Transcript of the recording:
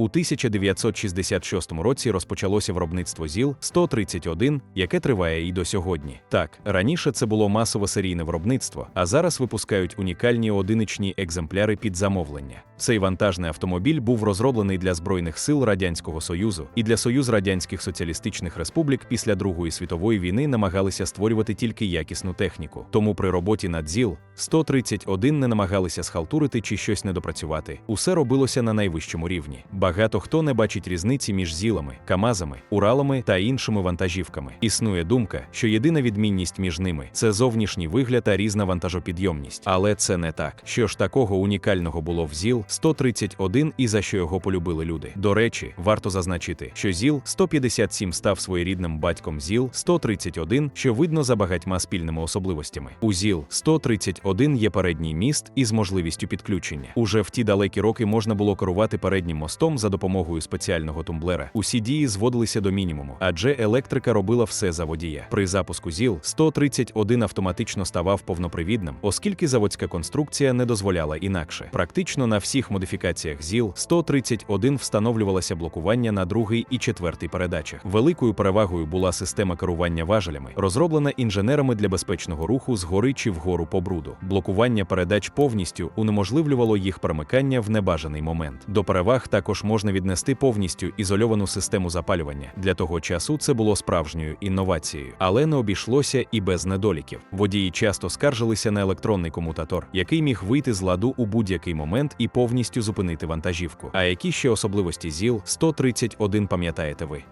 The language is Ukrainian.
У 1966 році розпочалося виробництво ЗІЛ-131, яке триває і до сьогодні. Так, раніше це було масове серійне виробництво, а зараз випускають унікальні одиничні екземпляри під замовлення. Цей вантажний автомобіль був розроблений для Збройних сил Радянського Союзу і для Союз Радянських Соціалістичних Республік після Другої світової війни намагалися створювати тільки якісну техніку. Тому при роботі над ЗІЛ-131 не намагалися схалтурити чи щось недопрацювати. Усе робилося на найвищому рівні. Багато хто не бачить різниці між ЗІЛами, КАМАЗами, Уралами та іншими вантажівками. Існує думка, що єдина відмінність між ними це зовнішній вигляд та різна вантажопідйомність. Але це не так. Що ж такого унікального було в ЗІЛ 131 і за що його полюбили люди. До речі, варто зазначити, що ЗІЛ 157 став своєрідним батьком ЗІЛ 131, що видно за багатьма спільними особливостями. У ЗІЛ 131 є передній міст із можливістю підключення. Уже в ті далекі роки можна було керувати переднім мостом за допомогою спеціального тумблера. Усі дії зводилися до мінімуму, адже електрика робила все за водія. При запуску ЗІЛ 131 автоматично ставав повнопривідним, оскільки заводська конструкція не дозволяла інакше. Практично на всіх модифікаціях ЗІЛ 131 встановлювалося блокування на другий і четвертий передачах. Великою перевагою була система керування важелями, розроблена інженерами для безпечного руху згори чи вгору по бруду. Блокування передач повністю унеможливлювало їх перемикання в небажаний момент. До переваг також можна віднести повністю ізольовану систему запалювання. Для того часу це було справжньою інновацією, але не обійшлося і без недоліків. Водії часто скаржилися на електронний комутатор, який міг вийти з ладу у будь-який момент і повністю зупинити вантажівку. А які ще особливості ЗІЛ 131 пам'ятаєте ви?